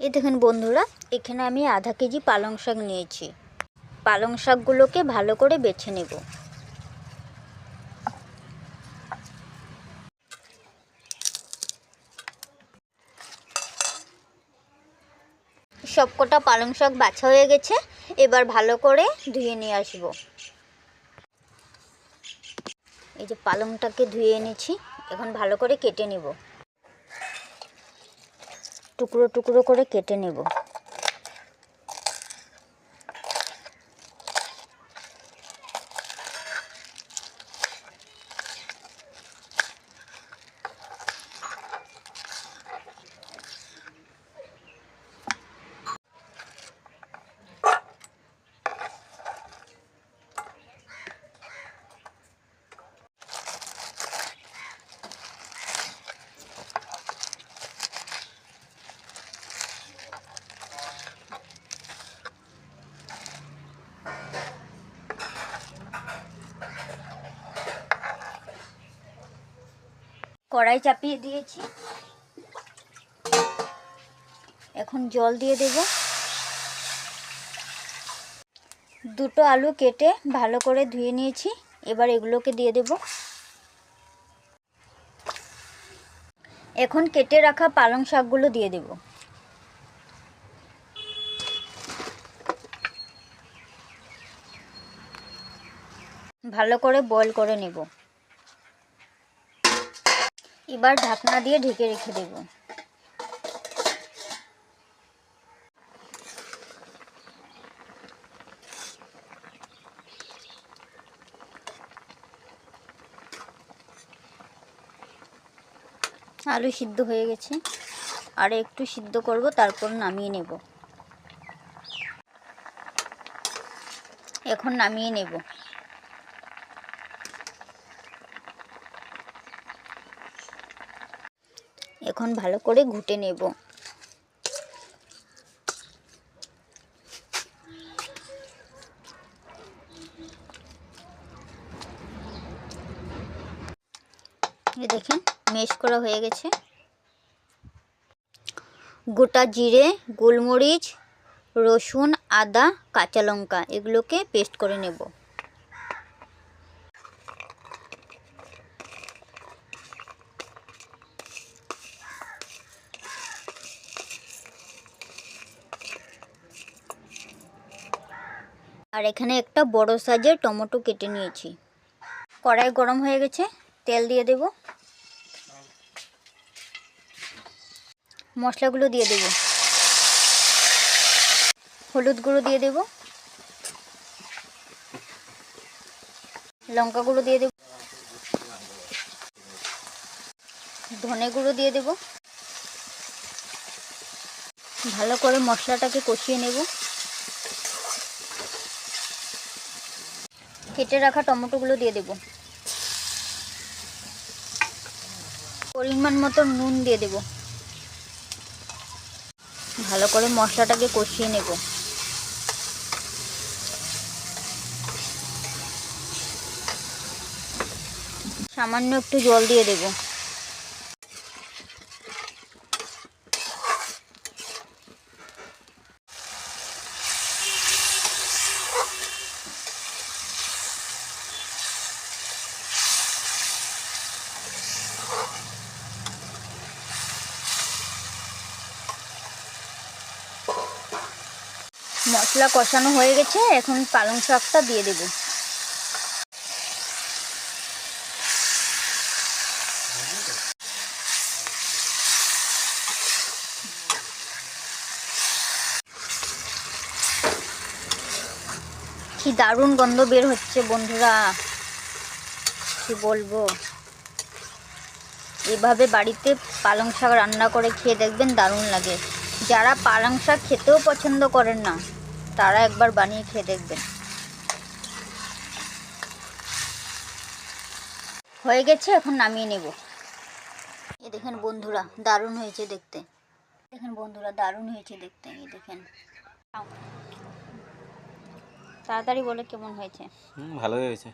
এই দেখেন বন্ধুরা, এখানে আমি আধা কেজি পালং শাক নিয়েছি। পালং শাকগুলোকে ভালো করে বেছে নেব। সবকটা পালং শাক বাছা হয়ে গেছে, এবার ভালো করে ধুয়ে নিয়ে আসব। এই যে পালংটাকে ধুয়ে এনেছি, এখন ভালো করে কেটে নেব। টুকরো টুকরো করে কেটে নেব। কড়াই চাপিয়ে দিয়েছি। এখন জল দিয়ে দেব। দুটো আলু কেটে ভালো করে ধুয়ে নিয়েছি। এবার এগুলোকে দিয়ে দেব। এখন কেটে রাখা পালং শাকগুলো দিয়ে দেব। ভালো করে বয়েল করে নেব। এবার ঢাকনা দিয়ে ঢেকে রেখে দেব। আলু সিদ্ধ হয়ে গেছে। আর একটু সিদ্ধ করব, তারপর নামিয়ে নেব। এখন নামিয়ে নেব। এখন ভালো করে ঘুটে নেব। দেখেন, মেশ করা হয়ে গেছে। গোটা জিরে, গোলমরিচ, রসুন, আদা, কাঁচা লঙ্কা এগুলোকে পেস্ট করে নেব। আর এখানে একটা বড় সাইজের টমেটো কেটে নিয়েছি। কড়াই গরম হয়ে গেছে, তেল দিয়ে দেব। মশলাগুলো দিয়ে দেব। হলুদ গুঁড়ো দিয়ে দেব। লঙ্কা গুঁড়ো দিয়ে দেব। ধনে গুঁড়ো দিয়ে দেব। ভালো করে মশলাটাকে কষিয়ে নেব। কেটে রাখা টমেটোগুলো দিয়ে দেব। পরিমাণ মতো নুন দিয়ে দেব। ভালো করে মশলাটাকে কষিয়ে নেব। সামান্য একটু জল দিয়ে দেব। মশলা কষানো হয়ে গেছে, এখন পালং শাকটা দিয়ে দেব। কি দারুণ গন্ধ বের হচ্ছে বন্ধুরা। কি বলব? এভাবে বাড়িতে পালং শাক রান্না করে খেয়ে দেখবেন দারুণ লাগে। যারা পালং শাক খেতেও পছন্দ করেন না তারা একবার বানিয়ে খেয়ে দেখবেন। হয়ে গেছে, এখন নামিয়ে নেব। এ দেখেন বন্ধুরা, দারুণ হয়েছে দেখতে। দেখেন বন্ধুরা, দারুণ হয়েছে দেখতে, এই দেখেন। তাড়াতাড়ি বলে কেমন হয়েছে। ভালোই হয়েছে।